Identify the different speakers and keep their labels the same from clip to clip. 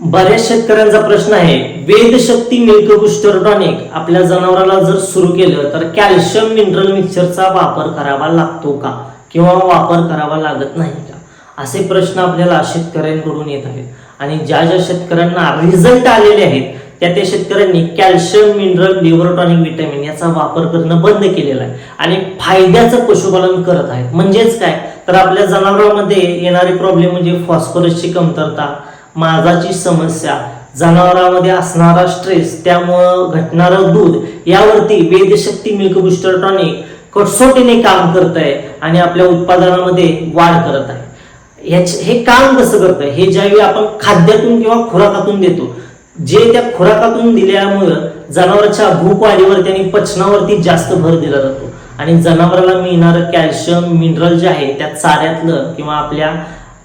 Speaker 1: बऱ्याच शेतकऱ्यांचा प्रश्न आहे वेदशक्ती मिल्क बुस्टर टॉनिक आपल्या जनावराला जर सुरू केलं तर कॅल्शियम मिनरल मिक्सरचा वापर करावा लागतो का? किंवा वापर करावा लागत नाही का? असे प्रश्न आपल्याला शेतकऱ्यांकडून येत आहेत. आणि ज्या ज्या शेतकऱ्यांना रिझल्ट आलेले आहेत त्या त्या शेतकऱ्यांनी calcium mineral liver tonic vitamin vitamin याचा वापर करणं बंद केलेला आहे. आणि फायद्याचं पशुपालन करत आहेत. म्हणजेच काय? तर आपल्या जनावरांमध्ये येणारे प्रॉब्लेम म्हणजे फॉस्फरसची कमतरता माझाची समस्या जनावरांमध्ये असणारा स्ट्रेस त्यामुळं घटणारं दूध यावरती वेदशक्ती मिल्क बुस्टर टॉनिक कटसोटीने काम करत आहे आणि आपल्या उत्पादनामध्ये वाढ करत आहे. याच हे काम कसं करतं हे ज्यावेळी आपण खाद्यातून किंवा खुराकातून देतो जे त्या खुराकातून दिल्यामुळं जनावरांच्या भूक वाढीवरती आणि पचनावरती जास्त भर दिला जातो. आणि जनावराला मिळणारं कॅल्शियम मिनरल जे आहे त्या चाऱ्यातलं किंवा आपल्या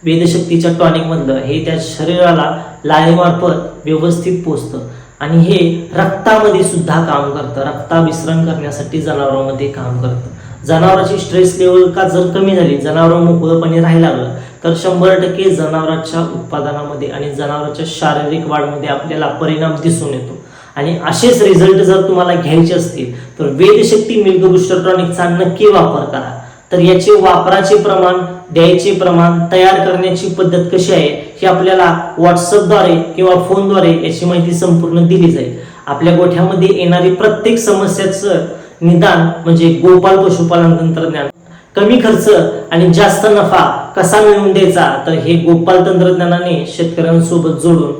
Speaker 1: वेदशक्तीच्या टॉनिकमधलं हे त्या शरीराला लाळेमार्फत व्यवस्थित पोचतं. आणि हे रक्तामध्ये सुद्धा काम करतं. रक्ताभिसरण करण्यासाठी जनावरांमध्ये काम करतं. जनावराची स्ट्रेस लेवल का जर कमी झाली जनावर मोकळपणे राहायला लागलं तर शंभर टक्के जनावरांच्या उत्पादनामध्ये आणि जनावरांच्या शारीरिक वाढमध्ये आपल्याला परिणाम दिसून येतो. आणि असेच रिझल्ट जर तुम्हाला घ्यायचे असतील तर वेदशक्ती मिल्क बुस्टर टॉनिकचा नक्की वापर करा. तर याचे वापराचे प्रमाण द्यायचे प्रमाण तयार करण्याची पद्धत कशी आहे ही आपल्याला व्हॉट्सअपद्वारे किंवा फोनद्वारे याची माहिती संपूर्ण दिली जाईल. आपल्या गोठ्यामध्ये येणारी प्रत्येक समस्याचं निदान म्हणजे गोपाल पशुपालन तंत्रज्ञान. कमी खर्च आणि जास्त नफा कसा मिळवून द्यायचा तर हे गोपाल तंत्रज्ञानाने शेतकऱ्यांसोबत जोडून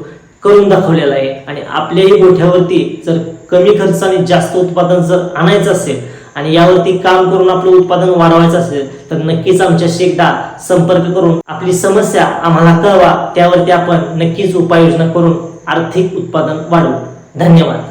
Speaker 1: करून दाखवलेलं आहे. आणि आपल्याही गोठ्यावरती जर कमी खर्च आणि जास्त उत्पादन जर आणायचं असेल आणि यावरती काम करून आपलं उत्पादन वाढवायचं असेल तर नक्कीच आमच्याशी एकदा संपर्क करून आपली समस्या आम्हाला कळवा. त्यावरती आपण नक्कीच उपाययोजना करून आर्थिक उत्पादन वाढवू. धन्यवाद.